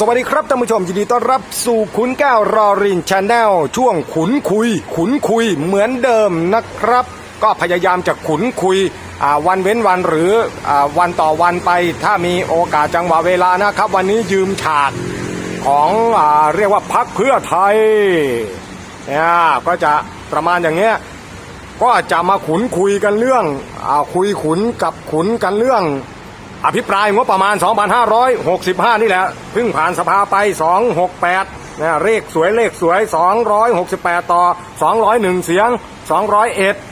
สวัสดีครับท่านผู้ชมยินดีต้อนรับสู่ขุนแก้วรอรินชาแนลช่วงขุนคุย ขุนคุยเหมือนเดิมนะครับ ก็พยายามจะขุนคุยวันเว้นวันหรืออวันต่อวันไป ถ้ามีโอกาสจังหวะเวลานะครับ วันนี้ยืมฉากของอเรียกว่าพักเพื่อไทยเนี่ยก็จะประมาณอย่างเงี้ยก็จะมาขุนคุยกันเรื่องอคุยขุนกับขุนกันเรื่อง อภิปรายงบประมาณ 2,565 นี่แหละเพิ่งผ่านสภาไป 268นะเลขสวยเลขสวย 268 ต่อ 201 เสียง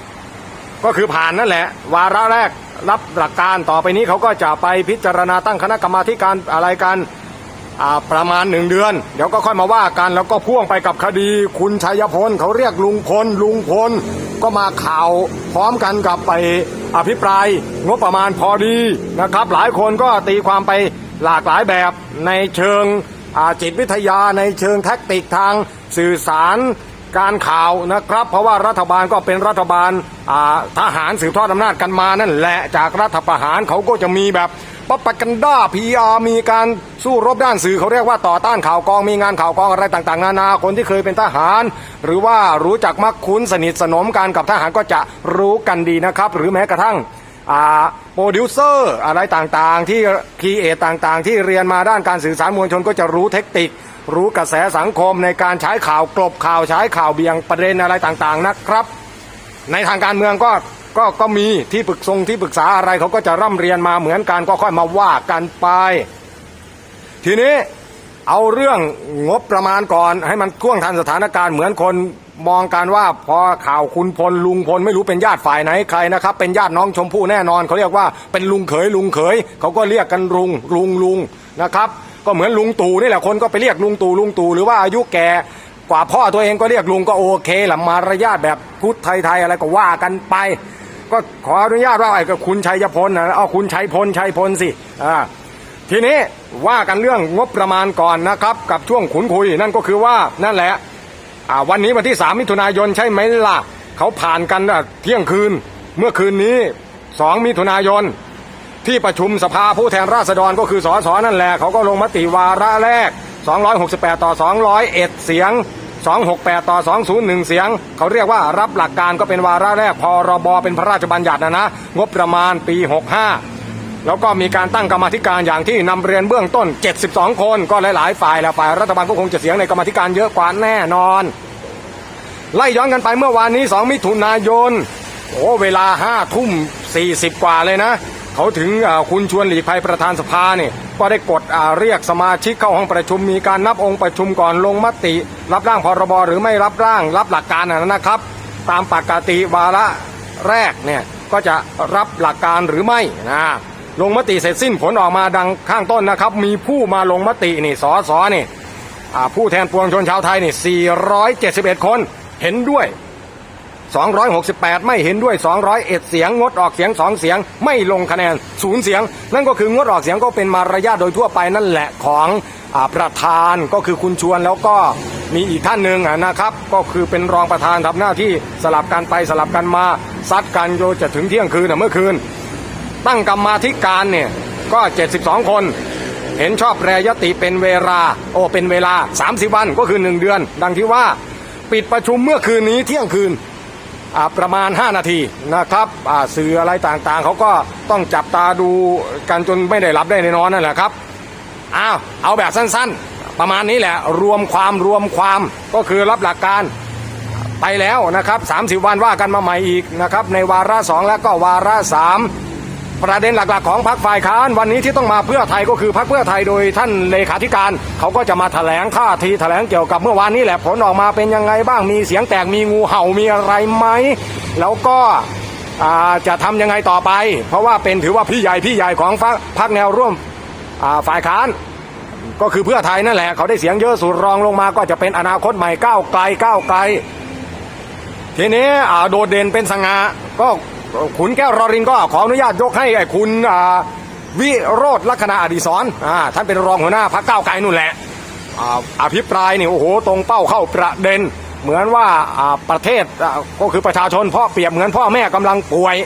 201 ก็คือผ่านนั่นแหละ วาระแรกรับหลักการต่อไปนี้เขาก็จะไปพิจารณาตั้งคณะกรรมาธิการอะไรกัน ประมาณหนึ่งเดือน เดี๋ยวก็ค่อยมาว่ากันแล้วก็พ่วงไปกับคดี คุณชัยพลเขาเรียกลุงพลลุงพล ก็มาข่าวพร้อมกันกับไปอภิปราย งบประมาณพอดีนะครับ หลายคนก็ตีความไปหลากหลายแบบในเชิงจิตวิทยาในเชิงแท็กติกทางสื่อสารการข่าวนะครับ เพราะว่ารัฐบาลก็เป็นรัฐบาลทหารสืบทอดอำนาจกันมานั่นแหละจากรัฐประหารเขาก็จะมีแบบ ป๊อปกันด้าพีอามีการสู้รบด้านสื่อเขาเรียกว่าต่อต้านข่าวกองมีงานข่าวกองอะไรต่างๆ นานาคนที่เคยเป็นทหาร หรือว่ารู้จักมักคุ้นสนิทสนมกันกับทหารก็จะรู้กันดีนะครับ หรือแม้กระทั่งโปรดิวเซอร์อะไรต่างๆ ที่คีเอทต่างๆ ที่เรียนมาด้านการสื่อสารมวลชนก็จะรู้เทคนิค รู้กระแสสังคมในการใช้ข่าวกลบข่าวใช้ข่าวเบี่ยงประเด็นอะไรต่างๆนะครับ ในทางการเมืองก็ ก็ก็มีที่ปรึกทรงที่ปรึกษาอะไรเขาก็จะร่ำเรียนมาเหมือนกันก็ค่อยมาว่ากันไป ทีนี้เอาเรื่องงบประมาณก่อน ให้มันท่วงทันสถานการณ์เหมือนคนมองกันว่าพอข่าวคุณพลลุงพลไม่รู้เป็นญาติฝ่ายไหนใครนะครับ เป็นญาติน้องชมพู่แน่นอน เขาเรียกว่าเป็นลุงเขยลุงเขยเขาก็เรียกกันลุงลุงลุงนะครับ ก็เหมือนลุงตู่นี่แหละคนก็ไปเรียกลุงตู่ลุงตู่หรือว่าอายุแก่กว่าพ่อตัวเองก็เรียกลุงก็โอเคละมารยาทแบบพุทธไทยๆอะไรก็ว่ากันไป ก็ขออนุญาตว่าไอ้กับคุณชัยพลนะเอาคุณชัยพลชัยพลสิอ่าทีนี้ว่ากันเรื่องงบประมาณก่อนนะครับกับช่วงขุนคุยนั่นก็คือว่านั่นแหละอ่าวันนี้วันที่3มิถุนายนใช่ไหมล่ะเขาผ่านกันอะเที่ยงคืนเมื่อคืนนี้2มิถุนายนที่ประชุมสภาผู้แทนราษฎรก็คือสสนั่นแหละเขาก็ลงมติวาระแรก 268 ต่อ 201 เสียง 268 ต่อ 201 เสียง เขาเรียกว่ารับหลักการก็เป็นวาระแรกพรบเป็นพระราชบัญญัตินะนะ งบประมาณปี 65 แล้วก็มีการตั้งกรรมธิการอย่างที่นำเรียนเบื้องต้น 72 คนก็หลาย ๆ ฝ่ายและฝ่ายรัฐบาลก็คงจะเสียงในกรรมธิการเยอะกว่าแน่นอน ไล่ย้อนกันไปเมื่อวานนี้ 2 มิถุนายนโอ้เวลา5ทุ่ม40 กว่าเลยนะ เขาถึงคุณชวนหลีกภัยประธานสภาเนี่ยก็ได้กดเรียกสมาชิกเข้าห้องประชุมมีการนับองค์ประชุมก่อนลงมติ รับร่างพรบหรือไม่รับร่างรับหลักการนะนะครับ ตามปกติวาระแรกเนี่ยก็จะรับหลักการหรือไม่นะลงมติเสร็จสิ้นผลออกมาดังข้างต้นนะครับ มีผู้มาลงมตินี่สอสอนี่ผู้แทนปวงชนชาวไทยนี่471 คนเห็นด้วย 268 ไม่เห็นด้วย 201 เสียง งดออกเสียง 2 เสียง ไม่ลงคะแนนศูนย์เสียง นั่นก็คืองดออกเสียงก็เป็นมารยาทโดยทั่วไปนั่นแหละของอประธานก็คือคุณชวนแล้วก็มีอีกท่านหนึ่งนะครับ ก็คือเป็นรองประธานทำหน้าที่สลับกันไปสลับกันมาซัดกันโยจะถึงเที่ยงคืนอะเมื่อคืน ตั้งกรรมาธิการเนี่ยก็ 72 คน เห็นชอบแปรยติเป็นเวลา โอ้เป็นเวลา 30 วันก็คือ 1 เดือน ดังที่ว่า ปิดประชุมเมื่อคืนนี้เที่ยงคืน ประมาณ 5 นาทีนะครับสื่ออะไรต่างๆ เขาก็ต้องจับตาดูกันจนไม่ได้รับได้ในนอนนั่นแหละครับอ้าวเอาแบบสั้นๆ ประมาณนี้แหละรวมความรวมความก็คือรับหลักการไปแล้วนะครับ 30 วันว่ากันมาใหม่อีกนะครับในวาระสองและก็วาระสาม ประเด็นหลักๆของพรรคฝ่ายค้านวันนี้ที่ต้องมาเพื่อไทยก็คือพรรคเพื่อไทยโดยท่านเลขาธิการ เขาก็จะมาแถลงท่าทีแถลงเกี่ยวกับเมื่อวานนี้แหละผลออกมาเป็นยังไงบ้างมีเสียงแตกมีงูเห่ามีอะไรไหมแล้วก็จะทำยังไงต่อไป เพราะว่าเป็นถือว่าพี่ใหญ่พี่ใหญ่ของพรรคแนวร่วมฝ่ายค้าน ก็คือเพื่อไทยนั่นแหละ เขาได้เสียงเยอะสุดรองลงมาก็จะเป็นอนาคตใหม่ก้าวไกลก้าวไกลทีนี้โดดเด่นเป็นสง่าก็ ขุนแก้วรอรินก็ขออนุญาตยกให้ไอ้คุณวิโรธลักษณะอดีศรอ่าท่านเป็นรองหัวหน้าพรรคก้าวไกลนู่นแหละอภิปรายนี่โอ้โหตรงเป้าเข้าประเด็น เหมือนว่าประเทศก็คือประชาชนพ่อเปรียบเหมือนพ่อแม่กำลังป่วย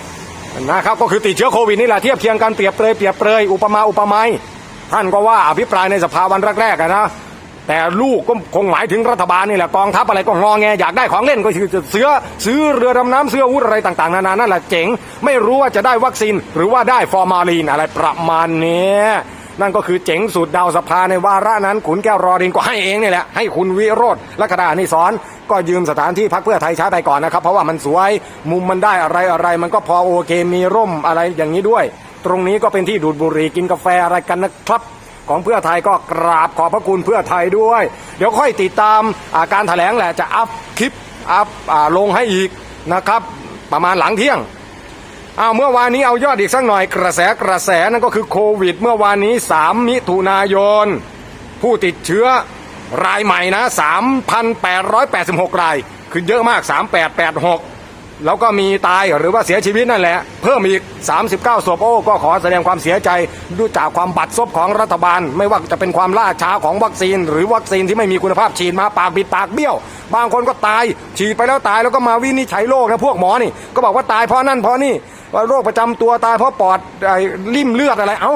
นะครับก็คือติดเชื้อโควิดนี่แหละเทียบเคียงกันเปรียบเปรยเปรียบเปรยอุปมาอุปไมยท่านก็ว่าอภิปรายในสภาวันแรกๆนะ แต่ลูกก็คงหมายถึงรัฐบาลนี่แหละกองทัพอะไรก็งอแงอยากได้ของเล่นก็คือเสือซื้อเรือดำน้ำเสื้ออาวุธอะไรต่างๆนานานั่นแหละเจ๋ง ไม่รู้ว่าจะได้วัคซีนหรือว่าได้ฟอร์มาลีนอะไรประมาณนี้นั่นก็คือเจ๋งสุดดาวสภาในวาระนั้นขุนแก้วรอรินก็ให้เองนี่แหละ ให้คุณวิโรธลักดานิสรก็ยืมสถานที่พักเพื่อไทยใช้ไปก่อนนะครับ เพราะว่ามันสวยมุมมันได้อะไรอะไร มันก็พอโอเคมีร่มอะไรอย่างนี้ด้วย ตรงนี้ก็เป็นที่ดูดบุหรี่กินกาแฟอะไรกันนะครับ ของเพื่อไทยก็กราบขอบพระคุณเพื่อไทยด้วย เดี๋ยวค่อยติดตามาการแถลงแหละจะอัพคลิปอัพลงให้อีกนะครับ ประมาณหลังเที่ยงอ้าเมื่อวานนี้เอายอดอีกสักหน่อยกระแสกระแสนั่นก็คือโควิด เมื่อวานนี้ 3 มิถุนายน ผู้ติดเชื้อรายใหม่นะ 3,886 ราย คือเยอะมาก 3886 แล้วก็มีตายหรือว่าเสียชีวิตนั่นแหละ เพิ่มอีก 39ศพโอ้ก็ขอแสดงความเสียใจด้วยจากความบัดซบของรัฐบาล ไม่ว่าจะเป็นความล่าช้าของวัคซีน หรือวัคซีนที่ไม่มีคุณภาพฉีดมาปากบิดปากเบี้ยว บางคนก็ตายฉีดไปแล้วตายแล้วก็มาวินิจฉัยโรคนะพวกหมอนี่ก็บอกว่าตายเพราะนั่นเพราะนี่ว่าโรคประจำตัวตายเพราะปอดอริ่มเลือดอะไร เอา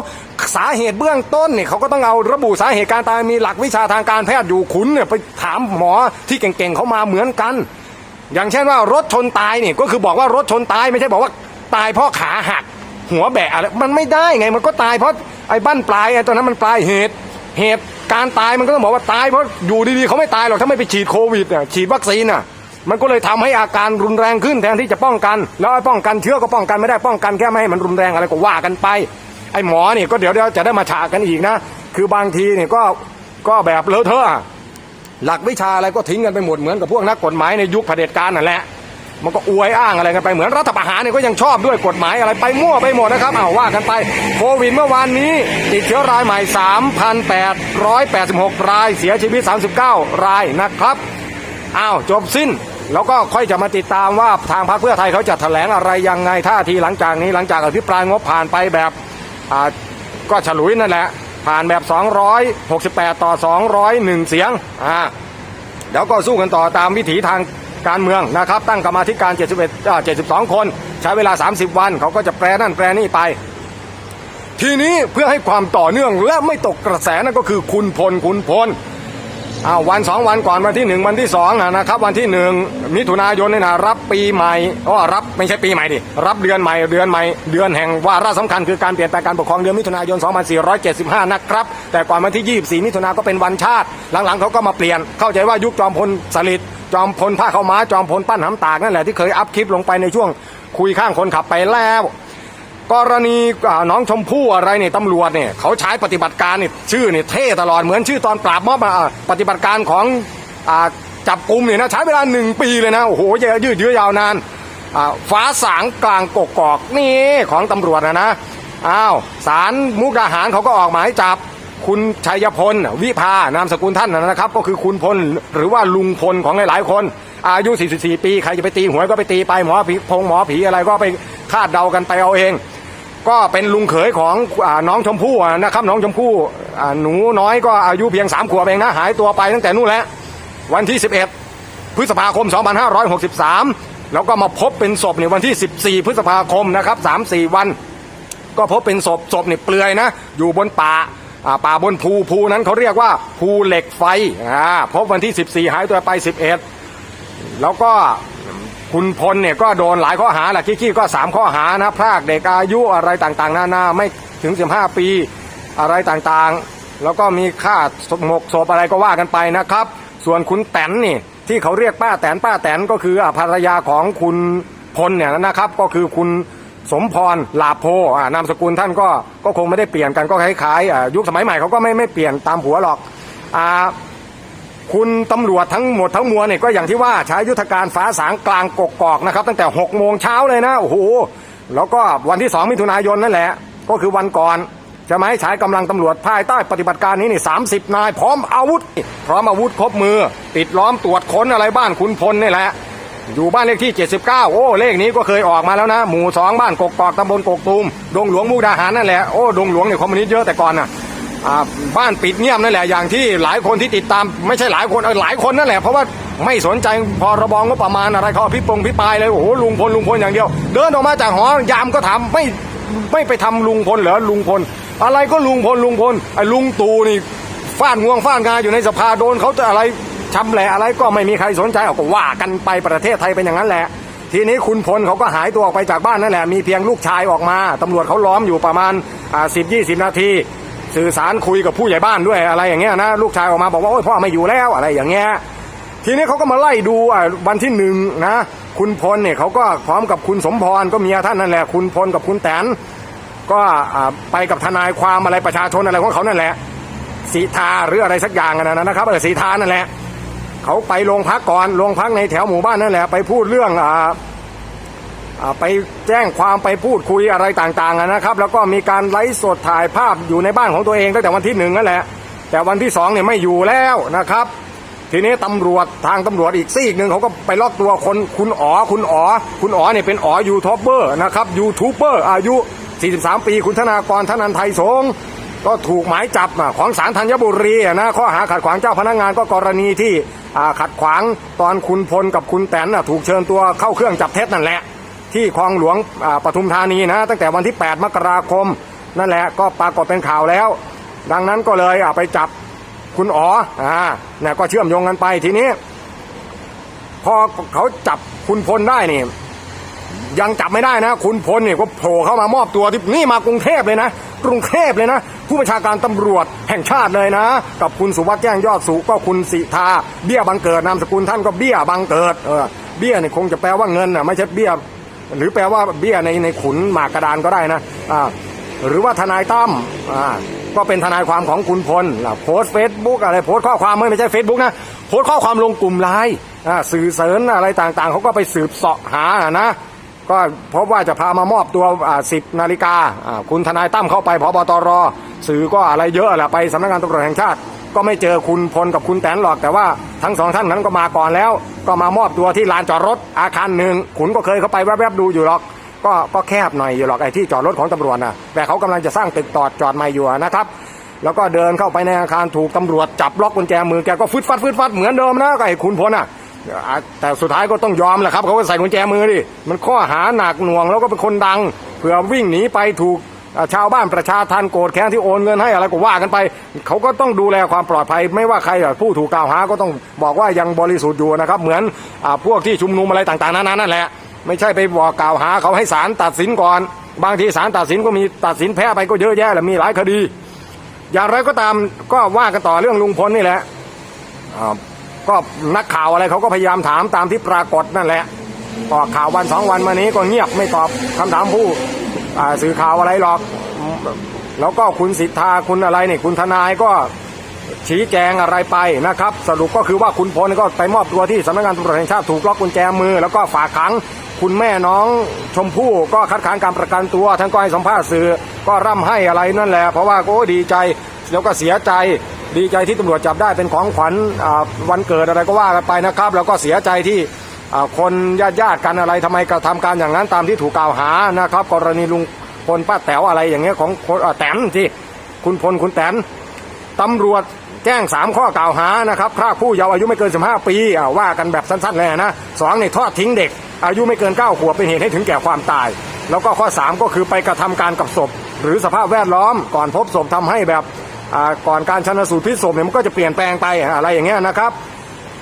สาเหตุเบื้องต้นเนี่ยเขาก็ต้องเอาระบุสาเหตุการตายมีหลักวิชาทางการแพทย์อยู่ขุนเนี่ยไปถามหมอที่เก่งๆเขามาเหมือนกัน อย่างเช่นว่ารถชนตายเนี่ยก็คือบอกว่ารถชนตายไม่ใช่บอกว่าตายเพราะขาหักหัวแบะอะไรมันไม่ได้ไงมันก็ตายเพราะไอ้บั้นปลายไอ้ตอนนั้นมันปลายเหตุ เหตุการตายมันก็ต้องบอกว่าตายเพราะอยู่ดีๆเขาไม่ตายหรอกถ้าไม่ไปฉีดโควิดน่ะฉีดวัคซีนน่ะมันก็เลยทำให้อาการรุนแรงขึ้นแทนที่จะป้องกัน แล้วไอ้ป้องกันเชื้อก็ป้องกันไม่ได้ป้องกันแค่ไม่ให้มันรุนแรงอะไรก็ว่ากันไป ไอ้หมอเนี่ยก็เดี๋ยวเดี๋ยวจะได้มาฉากกันอีกนะ คือบางทีเนี่ยก็ก็แบบเลอะเทอะ หลักวิชาอะไรก็ทิ้งกันไปหมดเหมือนกับพวกนักกฎหมายในยุคเผด็จการนั่นแหละ มันก็อวยอ้างอะไรกันไปเหมือนรัฐประหารเนี่ยก็ยังชอบด้วยกฎหมายอะไรไปมั่วไปหมดนะครับเอาว่ากันไปโควิดเมื่อวานนี้ ติดเชื้อรายใหม่ 3,886 รายเสียชีวิต 39 รายนะครับอ้าวจบสิ้นแล้วก็ค่อยจะมาติดตามว่าทางพรรคเพื่อไทยเขาจะแถลงอะไรยังไงท่าทีหลังจากนี้หลังจากอภิปรายงบผ่านไปแบบก็ฉลุยนั่นแหละ ผ่านแบบ 268 ต่อ 201 เสียงอ่าแล้วก็สู้กันต่อตามวิถีทางการเมืองนะครับ ตั้งกรรมาธิการ 71อ่า72 คน ใช้เวลา 30 วัน เขาก็จะแปรนั่นแปรนี่ไป ทีนี้เพื่อให้ความต่อเนื่องและไม่ตกกระแสนั่นก็คือคุณพลคุณพล อ้าววันสองวันก่อนวันที่หนึ่งวันที่สองนะครับ วันที่หนึ่งมิถุนายนเนี่ยนะรับปีใหม่อ๋อรับไม่ใช่ปีใหม่ดิรับเดือนใหม่เดือนใหม่เดือนแห่งวาระสำคัญคือการเปลี่ยนแปลงการปกครองเดือนมิถุนายน 2475 นะครับ แต่ก่อนวันที่ 24 มิถุนาก็เป็นวันชาติ หลังๆเขาก็มาเปลี่ยน เข้าใจว่ายุคจอมพลสฤษดิ์จอมพลผ้าเข้าวม้าจอมพลปั้นหำตากนั่นแหละที่เคยอัพคลิปลงไปในช่วงคุยข้างคนขับไปแล้ว กรณีน้องชมพู่อะไรเนี่ยตำรวจเนี่ยเขาใช้ปฏิบัติการเนี่ยชื่อเนี่ยเท่ตลอดเหมือนชื่อตอนปราบม็อบปฏิบัติการของอจับกลุ่มเนี่ยนะใช้เวลาหนึ่งปีเลยนะโอ้โหยืดเยื้อยาวนานฟ้าสางกลางกกอกนี่ของตำรวจนะนะอ้าวสารมุกดาหารเขาก็ออกหมายจับคุณชัยพลวิภานามสกุลท่านนะครับ ก็คือคุณพลหรือว่าลุงพลของหลายๆ คน อายุ 44 ปี ใครจะไปตีหวยก็ไปตีไปหมอผีพงหมอผีอะไรก็ไปคาดเดากันไปเอาเอง ก็เป็นลุงเขยของอน้องชมพู่นะครับน้องชมพู่หนูน้อยก็อายุเพียง3ขวบเองนะหายตัวไปตั้งแต่นู่นแหละวันที่ 11 พฤษภาคม 2563 แล้วก็มาพบเป็นศพในวันที่ 14 พฤษภาคมนะครับ3-4 วัน ก็พบเป็นศพศพเนี่ยเปลือยนะ อยู่บนป่าป่าบนภูภูนั้นเขาเรียกว่าภูเหล็กไฟพบวันที่ 14 หายตัวไป 11 แล้วก็ คุณพลเนี่ยก็โดนหลายข้อหาแหละขี้ๆก็ 3 ข้อหานะพรากเด็กอายุอะไรต่างๆ นานาไม่ถึง 15 ปีอะไรต่างๆ แล้วก็มีค่าหมกศพอะไรก็ว่ากันไปนะครับ ส่วนคุณแตนนี่ที่เขาเรียกป้าแตนป้าแตนก็คืออ่าภรรยาของคุณพลเนี่ยนะครับ ก็คือคุณสมพรลาโพอ่านามสกุลท่านก็ก็คงไม่ได้เปลี่ยนกันก็คล้ายๆอ่ายุคสมัยใหม่เขาก็ไม่ไม่เปลี่ยนตามผัวหรอกอ่า คุณตำรวจทั้งหมดทั้งมวลเนี่ยก็อย่างที่ว่าใช้ยุทธการฟ้าสางกลางกกอกนะครับ ตั้งแต่6โมงเช้าเลยนะโอ้โหแล้วก็วันที่ 2 มิถุนายนนั่นแหละ ก็คือวันก่อนจะมาให้ใช้กำลังตำรวจภายใต้ปฏิบัติการนี้นี่สามสิบนาย พร้อมอาวุธ พร้อมอาวุธครบมือติดล้อมตรวจค้นอะไรบ้านคุณพลนี่แหละ อยู่บ้านเลขที่ 79 โอ้เลขนี้ก็เคยออกมาแล้วนะ หมู่สองบ้านกกอกตำบลกกตูมดงหลวงมุกดาหารนั่นแหละโอ้ดงหลวงเนี่ยคอมมิวนิสต์เยอะแต่ก่อนน่ะอ่า บ้านปิดเงียบนั่นแหละอย่างที่หลายคนที่ติดตาม ไม่ใช่หลายคนเออหลายคนนั่นแหละเพราะว่าไม่สนใจพอรบองบประมาณอะไรเขาพิปงพิปายเลยโอ้โหลุงพลลุงพลอย่างเดียว เดินออกมาจากหอยามก็ถามไม่ไม่ไปทำลุงพลเหรอลุงพล อะไรก็ลุงพลลุงพลไอ้ลุงตูนี่ฟาดงวงฟาดงาอยู่ในสภาโดนเขาจะอะไรชำแหละอะไรก็ไม่มีใครสนใจเอาก็ว่ากันไปประเทศไทยเป็นอย่างนั้นแหละ ทีนี้คุณพลเขาก็หายตัวออกไปจากบ้านนั่นแหละมีเพียงลูกชายออกมาตำรวจเขาล้อมอยู่ประมาณอ่าสิบยี่สิบนาที สื่อสารคุยกับผู้ใหญ่บ้านด้วยอะไรอย่างเงี้ยนะลูกชายออกมาบอกว่าโอ้ยพ่อไม่อยู่แล้วอะไรอย่างเงี้ยทีนี้เขาก็มาไล่ดูวันที่หนึ่งนะคุณพลเนี่ยเขาก็พร้อมกับคุณสมพรก็เมียท่านนั่นแหละ คุณพลกับคุณแตนก็ไปกับทนายความอะไรประชาชนอะไรของเขานั่นแหละสีทาหรืออะไรสักอย่างอะนะนะครับเออสีทานั่นแหละเขาไปโรงพักก่อนโรงพักในแถวหมู่บ้านนั่นแหละไปพูดเรื่องอ่าอ่า ไปแจ้งความไปพูดคุยอะไรต่างๆนะครับ แล้วก็มีการไลฟ์สดถ่ายภาพอยู่ในบ้านของตัวเองตั้งแต่วันที่หนึ่งนั่นแหละ แต่วันที่สองเนี่ยไม่อยู่แล้วนะครับ ทีนี้ตำรวจทางตำรวจอีกซีกหนึ่งเขาก็ไปล็อกตัวคนคุณอ๋อคุณอ๋อคุณอ๋อเนี่ยเป็นอ๋อยูทูบเบอร์นะครับยูทูบเบอร์อายุ 43 ปีคุณธนากรธนันไทยสงก็ถูกหมายจับของศาลธัญบุรีนะข้อหาขัดขวางเจ้าพนักงานก็กรณีที่ขัดขวางตอนคุณพลกับคุณแตนน่ะถูกเชิญตัวเข้าเครื่องจับเท็จนั่นแหละ ที่คลองหลวงปทุมธานีนะ ตั้งแต่วันที่ 8 มกราคม นั่นแหละก็ปรากฏเป็นข่าวแล้ว ดังนั้นก็เลยอะไปจับคุณอ๋ออ่าเนี่ยก็เชื่อมโยงกันไปทีนี้ พอเขาจับคุณพลได้นี่ ยังจับไม่ได้นะ คุณพลเนี่ยก็โผล่เข้ามามอบตัวที่นี่มากรุงเทพเลยนะกรุงเทพเลยนะ ผู้บัญชาการตำรวจแห่งชาติเลยนะ กับคุณสุวัสด์แจ้งยอดสุก็คุณสิทาเบี้ยบังเกิดนามสกุลท่านก็เบี้ยบังเกิดเออเบี้ยเนี่ยคงจะแปลว่าเงินน่ะไม่ใช่เบี้ย หรือแปลว่าเบี้ยในในขุนหมากกระดานก็ได้นะอ่าหรือว่าทนายตั้มอ่าก็เป็นทนายความของคุณพลโพสเฟซบุ๊กอะไรโพสข้อความไม่ใช่เฟซบุ๊กนะโพสข้อความลงกลุ่มไลน์อ่าสื่อเสริญอะไรต่างๆ เขาก็ไปสืบเสาะหานะก็พบว่าจะพามามอบตัวอ่าสิบนาฬิกาอ่าคุณทนายตั้มเข้าไปพบตรสื่อก็อะไรเยอะแหละไปสำนักงานตำรวจแห่งชาติ ก็ไม่เจอคุณพลกับคุณแตนหรอกแต่ว่าทั้งสองท่านนั้นก็มาก่อนแล้ว ก็มามอบตัวที่ลานจอดรถอาคารหนึ่งขุนก็เคยเข้าไปแวบๆดูอยู่หรอก ก็ก็แคบหน่อยอยู่หรอกไอ้ที่จอดรถของตำรวจนะแต่เขากำลังจะสร้างตึกตอดจอดใหม่อยู่นะครับแล้วก็เดินเข้าไปในอาคารถูกตำรวจจับล็อกกุญแจมือแกก็ฟึดฟัดฟึดฟัดเหมือนเดิมนะก็ไอ้คุณพลอะ แต่สุดท้ายก็ต้องยอมแหละครับเขาก็ใส่กุญแจมือดิมันข้อหาหนักหน่วงแล้วก็เป็นคนดังเผื่อวิ่งหนีไปถูก ชาวบ้านประชาทันโกรธแค้นที่โอนเงินให้อะไรก็ว่ากันไป เขาก็ต้องดูแลความปลอดภัย ไม่ว่าใครผู้ถูกกล่าวหาก็ต้องบอกว่ายังบริสุทธิ์อยู่นะครับ เหมือนอพวกที่ชุมนุมอะไรต่างๆ นั้นนั่นแหละ ไม่ใช่ไปบอกกล่าวหาเขาให้ศาลตัดสินก่อน บางทีศาลตัดสินก็มีตัดสินแพ้ไปก็เยอะแยะแหละมีหลายคดี อย่างไรก็ตามก็ว่ากันต่อเรื่องลุงพลนี่แหละก็นักข่าวอะไรเขาก็พยายามถามตามที่ปรากฏนั่นแหละก็ข่าววันสองวันมานี้ก็เงียบไม่ตอบคำถามผู้ สื่อข่าวอะไรหรอก แล้วก็คุณสิทธาคุณอะไรเนี่ยคุณทนายก็ชี้แจงอะไรไปนะครับ สรุปก็คือว่าคุณพลก็ไปมอบตัวที่สำนักงานตำรวจแห่งชาติถูกล็อกกุญแจมือ แล้วก็ฝากขังคุณแม่น้องชมพู่ก็คัดค้านการประกันตัวทั้งก็ให้สัมภาษณ์สื่อก็ร่ำให้อะไรนั่นแหละ เพราะว่าโอ้ดีใจแล้วก็เสียใจดีใจที่ตำรวจจับได้เป็นของขวัญวันเกิดอะไรก็ว่ากันไปนะครับ แล้วก็เสียใจที่ คนญาติญาติกันอะไรทำไมกระทำการอย่างนั้นตามที่ถูกกล่าวหานะครับ กรณีลุงพลป้าแต๋วอะไรอย่างเงี้ยของคนอ่าแตนที่คุณพลคุณแตนตำรวจแจ้ง 3 ข้อกล่าวหานะครับพรากผู้เยาว์อายุไม่เกิน 15 ปีอ่าว่ากันแบบสั้นๆเลยนะสองในทอดทิ้งเด็ก อายุไม่เกิน 9 ขวบเป็นเหตุให้ถึงแก่ความตาย แล้วก็ข้อ 3 ก็คือไปกระทำการกับศพ หรือสภาพแวดล้อมก่อนพบศพทำให้แบบก่อนการชันสูตรพลิกศพเนี่ยมันก็จะเปลี่ยนแปลงไปอะไรอย่างเงี้ยนะครับ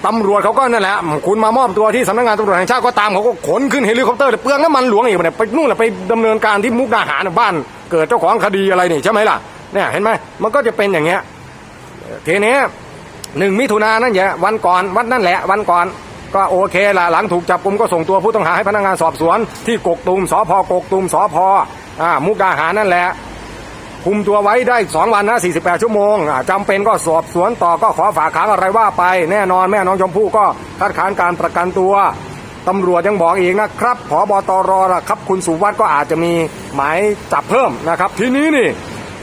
ตำรวจเขาก็นั่นแหละคุณมามอบตัวที่สำนักงานตำรวจแห่งชาติก็ตามเขาก็ขนขึ้นเฮลิคอปเตอร์เลยเปลืองน้ำมันหลวงอีกเนี่ยไปนู่นแหละไปดำเนินการที่มุกดาหารบ้าน เกิดเจ้าของคดีอะไรนี่ใช่ไหมล่ะเนี่ยเห็นไหมมันก็จะเป็นอย่างเงี้ยทีนี้หนึ่งมิถุนายนนั่นแหละวันก่อนวันนั่นแหละ วันก่อนก็โอเคละหลังถูกจับกลุ่มก็ส่งตัวผู้ต้องหาให้พนักงานสอบสวน ที่กกตูมสพกกตูมสพอ่ามุกดาหารนั่นแหละ คุมตัวไว้ได้2วันนะ48 ชั่วโมงอ่าจำเป็นก็สอบสวนต่อก็ขอฝากขังอะไรว่าไป แน่นอนแม่น้องชมพู่ก็คัดค้านการประกันตัวตำรวจยังบอกอีกนะครับผบตรล่ะครับคุณสุวัสด์ก็อาจจะมีหมายจับเพิ่มนะครับ ทีนี้นี่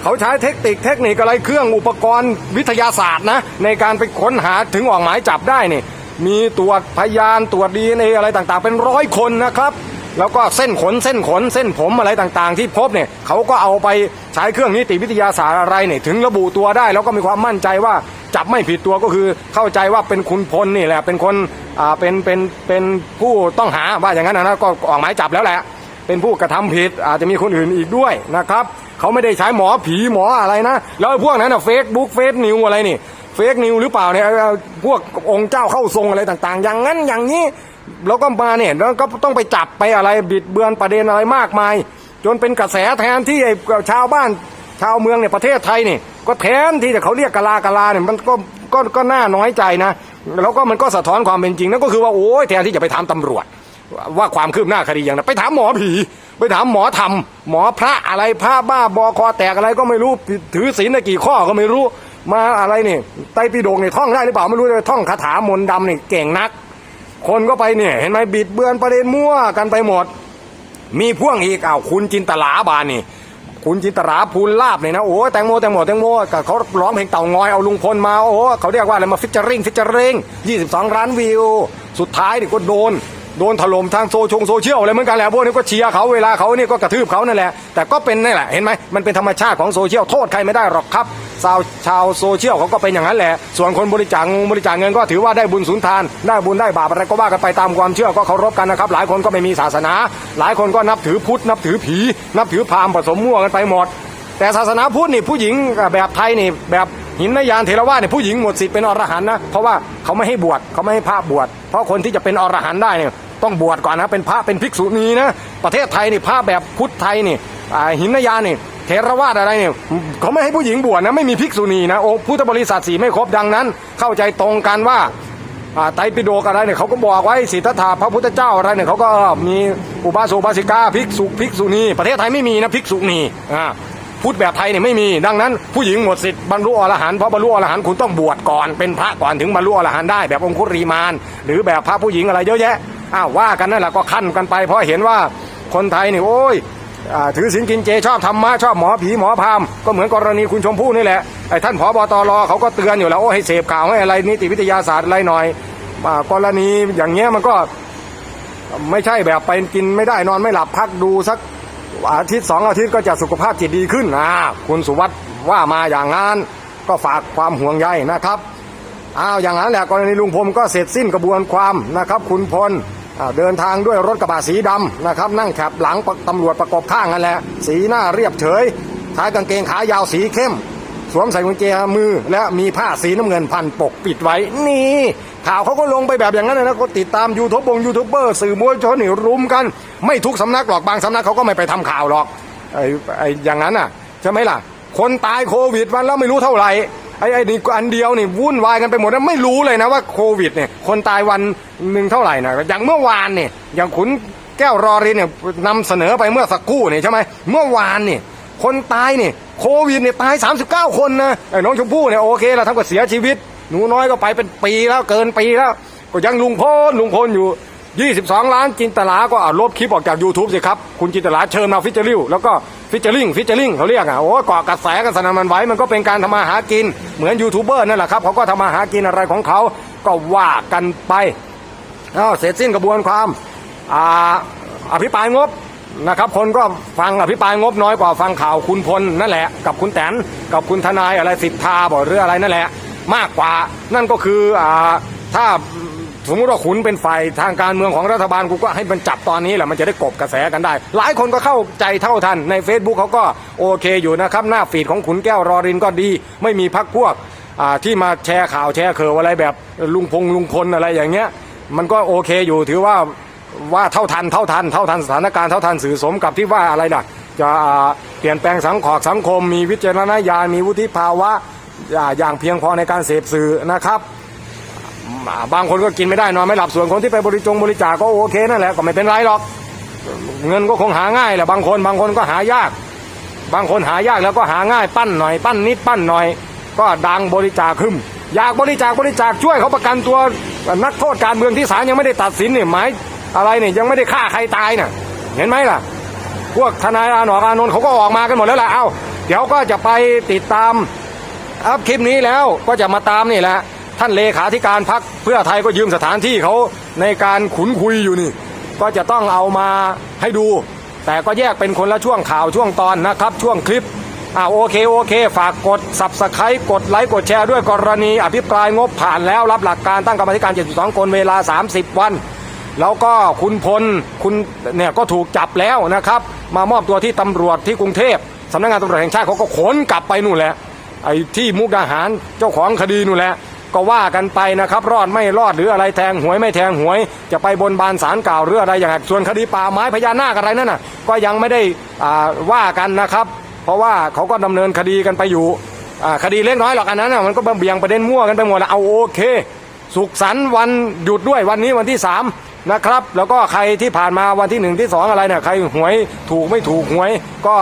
เขาใช้เทคนิคเทคนิคอะไรเครื่องอุปกรณ์วิทยาศาสตร์นะในการไปค้นหาถึงออกหมายจับได้นี่มีตรวจพยานตรวจดีเออะไรต่างๆ เป็นร้อยคนนะครับ แล้วก็เส้นขนเส้นขนเส้นผมอะไรต่างๆ ที่พบเนี่ยเขาก็เอาไปใช้เครื่องนิติวิทยาศาสตร์อะไรเนี่ยถึงระบุตัวได้ แล้วก็มีความมั่นใจว่าจับไม่ผิดตัวก็คือเข้าใจว่าเป็นคุณพลนี่แหละเป็นคนอ่าเป็นเป็นเป็นผู้ต้องหาว่าอย่างนั้นนะก็ออกหมายจับแล้วแหละ เป็นผู้กระทำผิดอาจจะมีคนอื่นอีกด้วยนะครับเขาไม่ได้ใช้หมอผีหมออะไรนะแล้วพวกนั้นนะเฟซบุ๊กเฟซนิวอะไรนี่เฟซนิวหรือเปล่าเนี่ยพวกองค์เจ้าเข้าทรงอะไรต่างๆ อย่างนั้นอย่างนี้ แล้วก็มาเนี่ยแล้วก็ต้องไปจับไปอะไรบิดเบือนประเด็นอะไรมากมาย จนเป็นกระแสแทนที่ไอ้ชาวบ้าน ชาวเมืองเนี่ยประเทศไทยเนี่ยก็แทนที่จะเขาเรียกกะลากะลาเนี่ยมันก็ก็ก็น่าน้อยใจนะแล้วก็มันก็สะท้อนความเป็นจริงนั่นก็คือว่าโอ้ยแทนที่จะไปถามตำรวจ ว่าความคืบหน้าคดีอย่างนั้นไปถามหมอผี ไปถามหมอธรรม หมอพระอะไรพระบ้าบอคอแตกอะไรก็ไม่รู้ถือศีลกี่ข้อก็ไม่รู้มาอะไรนี่ไตรปิฎกเนี่ยท่องได้หรือเปล่าไม่รู้เลยท่องคาถามนต์ดำเนี่ยเก่งนัก คนก็ไปเนี่ย เห็นไหมบิดเบือนประเด็นมั่วกันไปหมด มีพ่วงอีกอ้าวคุณจินตลาบานนี่ คุณจินตลาภูลลาบเนี่ยนะโอ้แตงโมแตงโมแตงโมกับเขาร้องเพลงเต่างอยเอาลุงพลมาโอ้เขาเรียกว่าอะไรมาฟิชเจอริงฟิชเจอริง22 ล้านวิว สุดท้ายนี่ก็โดน โดนถล่มทางโซชงโซเชียลอะไรเหมือนกันแหละพวกนี้ก็เชียร์เขาเวลาเขานี่ก็กระทืบเขานั่นแหละ แต่ก็เป็นนี่แหละเห็นไหมมันเป็นธรรมชาติของโซเชียลโทษใครไม่ได้หรอกครับชาวชาวโซเชียลเขาก็เป็นอย่างนั้นแหละ ส่วนคนบริจาคบริจาคเงินก็ถือว่าได้บุญสุนทานได้บุญได้บาปอะไรก็ว่ากันไปตามความเชื่อก็เคารพกันนะครับ หลายคนก็ไม่มีศาสนา หลายคนก็นับถือพุทธนับถือผี นับถือพราหมณ์ผสมมั่วกันไปหมด แต่ศาสนาพุทธนี่ผู้หญิงแบบไทยนี่แบบ หินนยานเทรวาสเนี่ยผู้หญิงหมดสิทธิ์เป็นอรหันต์นะเพราะว่าเขาไม่ให้บวชเขาไม่ให้พระบวชเพราะคนที่จะเป็นอรหันต์ได้เนี่ยต้องบวชก่อนนะเป็นพระเป็นภิกษุณีนะประเทศไทยนี่พระแบบพุทธไทยนี่หินนยานนี่เทรวาสอะไรเนี่ยเขาไม่ให้ผู้หญิงบวชนะไม่มีภิกษุณีนะโอ้พุทธบริษัทสีไม่ครบดังนั้น เข้าใจตรงกันว่าอ่าไตรปิฎกอะไรเนี่ยเขาก็บอกไว้สิทธัตถะพระพุทธเจ้าอะไรเนี่ยเขาก็มีอุบาสกอุบาสิกาภิกษุภิกษุณีประเทศไทยไม่มีนะภิกษุณีอ่า พุทธแบบไทยเนี่ยไม่มี ดังนั้นผู้หญิงหมดสิทธิ์บรรลุอรหันต์เพราะบรรลุอรหันต์คุณต้องบวชก่อนเป็นพระก่อนถึงบรรลุอรหันต์ได้แบบองคุรีมาน หรือแบบพระผู้หญิงอะไรเยอะแยะอ้าวว่ากันนั่นแหละก็ขั้นกันไป เพราะเห็นว่าคนไทยนี่โอ้ยอถือศีลกินเจชอบธรรมะชอบหมอผีหมอพราหม์ก็เหมือนกรณีคุณชมพู่นี่แหละไอ้ท่านผอบตรเขาก็เตือนอยู่แล้วโอ้ให้เสพข่าวให้อะไรนิติวิทยาศาสตร์อะไรหน่อยกรณีอย่างเงี้ยมันก็ไม่ใช่แบบไปกินไม่ได้นอนไม่หลับพักดูสัก อาทิตย์สองอาทิตย์ก็จะสุขภาพจิตดีขึ้นอ่าคุณสุวัสด์ว่ามาอย่างนั้นก็ฝากความห่วงใยนะครับอ้าวอย่างนั้นแหละกรณีลุงพลก็เสร็จสิ้นกระบวนความนะครับ คุณพลเดินทางด้วยรถกระบะสีดำนะครับ นั่งแคบหลังตำรวจประกบข้างกันแหละ สีหน้าเรียบเฉยท้ายกางเกงขายาวสีเข้ม สวมใส่กุญแจมือ และมีผ้าสีน้ำเงินพันปกปิดไว้นี่ ข่าวเขาก็ลงไปแบบอย่างนั้นเลยนะก็ติดตามยูทูบบงยูทูบเบอร์สื่อมวลชนนี่รุมกัน ไม่ทุกสำนักหรอกบางสำนักเขาก็ไม่ไปทำข่าวหรอกไอ้ไอ้อย่างนั้นอะใช่ไหมล่ะ คนตายโควิดวันแล้วไม่รู้เท่าไหร่ไอ้ไอ้นี่อันเดียวนี่วุ่นวายกันไปหมดนะไม่รู้เลยนะว่าโควิดเนี่ยคนตายวันหนึ่งเท่าไหร่นะอย่างเมื่อวานเนี่ยอย่างขุนแก้วรอรินเนี่ยนำเสนอไปเมื่อสักครู่เนี่ยใช่ไหมเมื่อวานเนี่ยคนตายเนี่ยโควิดเนี่ยตาย 39 คนนะไอ้น้องชมพู่เนี่ยโอเคแล้วทั้งก็เสียชีวิต หนูน้อยก็ไปเป็นปีแล้วเกินปีแล้ว ก็ยังลุงพลลุงพลอยู่ 22 ล้านจินตลาก็อ่าลบคลิปออกจาก YouTube สิครับ คุณจินตลาเชิญมาฟิชเจอริวแล้วก็ฟิชเจอริงฟิชเจอริงเขาเรียกอะโอ้เกาะกระแสกันสนั่นมันไหวมันก็เป็นการทำมาหากินเหมือนยูทูบเบอร์นั่นแหละครับเขาก็ทำมาหากินอะไรของเขาก็ว่ากันไปอ้าวเสร็จสิ้นกระบวนความอ่าอภิปรายงบนะครับคนก็ฟังอภิปรายงบน้อยกว่าฟังข่าวคุณพลนั่นแหละ กับคุณแตนกับคุณทนายอะไรสิทธาบอกเรื่องอะไรนั่นแหละ มากกว่า นั่นก็คืออ่าถ้าสมมติว่าขุนเป็นฝ่ายทางการเมืองของรัฐบาลกูก็ให้มันจับตอนนี้แหละมันจะได้กบกระแสกันได้ หลายคนก็เข้าใจเท่าทันใน Facebook เขาก็โอเคอยู่นะครับ หน้าฟีดของขุนแก้วรอรินก็ดี ไม่มีพักพวกที่มาแชร์ข่าวแชร์เข่าวอะไรแบบลุงพงลุงพลอะไรอย่างเงี้ย มันก็โอเคอยู่ถือว่าว่าเท่าทันเท่าทันเท่าทันสถานการณ์เท่าทันสื่อสมกับที่ว่าอะไรนะจะเปลี่ยนแปลงสังขอสังคม มีวิจารณญาณมีวุฒิภาวะ อ่าอย่างเพียงพอในการเสพสื่อนะครับบางคนก็กินไม่ได้นอนไม่หลับส่วนคนที่ไปบริจงบริจาคก็โอเคนั่นแหละก็ไม่เป็นไรหรอก เงินก็คงหาง่ายแหละบางคนบางคนก็หายาก บางคนหายากแล้วก็หาง่ายปั้นหน่อยปั้นนิดปั้นหน่อย ก็ดังบริจาคขึ้นอยากบริจาคบริจาคช่วยเขาประกันตัวนักโทษการเมืองที่ศาลยังไม่ได้ตัดสินเนี่ยหมายอะไรเนี่ยยังไม่ได้ฆ่าใครตายน่ะเห็นไหมล่ะ พวกทนายอาหนอกอานนท์เขาก็ออกมากันหมดแล้วล่ะเอ้าเดี๋ยวก็จะไปติดตาม อัพคลิปนี้แล้วก็จะมาตามนี่แหละท่านเลขาธิการพักเพื่อไทยก็ยืมสถานที่เขาในการขุนคุยอยู่นี่ ก็จะต้องเอามาให้ดู แต่ก็แยกเป็นคนละช่วงข่าวช่วงตอนนะครับ ช่วงคลิปอ่าโอเคโอเค ฝากกด subscribe กดไลค์กดแชร์ด้วยกรณีอภิปรายงบผ่านแล้วรับหลักการตั้งกรรมธิการ 72 คนเวลา 30 วัน แล้วก็คุณพลคุณเนี่ยก็ถูกจับแล้วนะครับ มามอบตัวที่ตำรวจที่กรุงเทพสำนักงานตำรวจแห่งชาติเขาก็ขนกลับไปนู่นแหละ ไอ้ที่มุกดาหารเจ้าของคดีนู่นแหละก็ว่ากันไปนะครับ รอดไม่รอดหรืออะไรแทงหวยไม่แทงหวย จะไปบนบานสารกล่าวหรืออะไรอย่างไรส่วนคดีป่าไม้พญานาคอะไรนั่นน่ะ ก็ยังไม่ได้อ่าว่ากันนะครับ เพราะว่าเขาก็ดำเนินคดีกันไปอยู่คดีเล็กน้อยหรอกอันนั้นนะมันก็เบี่ยงประเด็นมั่วกันไปหมดแล้วเอาโอเค สุขสันต์วันหยุดด้วยวันนี้วันที่3นะครับแล้วก็ใครที่ผ่านมาวันที่1ที่2อะไรเนี่ยใครหวยถูกไม่ถูกหวยก็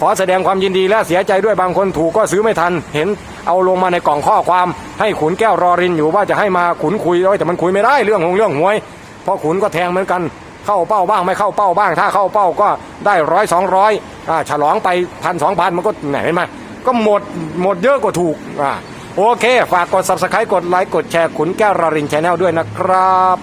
ขอแสดงความยินดีและเสียใจด้วยบางคนถูกก็ซื้อไม่ทัน เห็นเอาลงมาในกล่องข้อความ ให้ขุนแก้วรอรินอยู่ว่าจะให้มาขุนคุยด้วยแต่มันคุยไม่ได้เรื่องของเรื่องหวย เพราะขุนก็แทงเหมือนกันเข้าเป้าบ้างไม่เข้าเป้าบ้าง ถ้าเข้าเป้าก็ได้ร้อยสองร้อยฉลองไปพันสองพันมันก็ไหนเห็นไหมก็หมดหมดเยอะกว่าถูกอ่าโอเค ฝากกด subscribe กดไลค์กดแชร์ขุนแก้วรอรินช n แนลด้วยนะครับ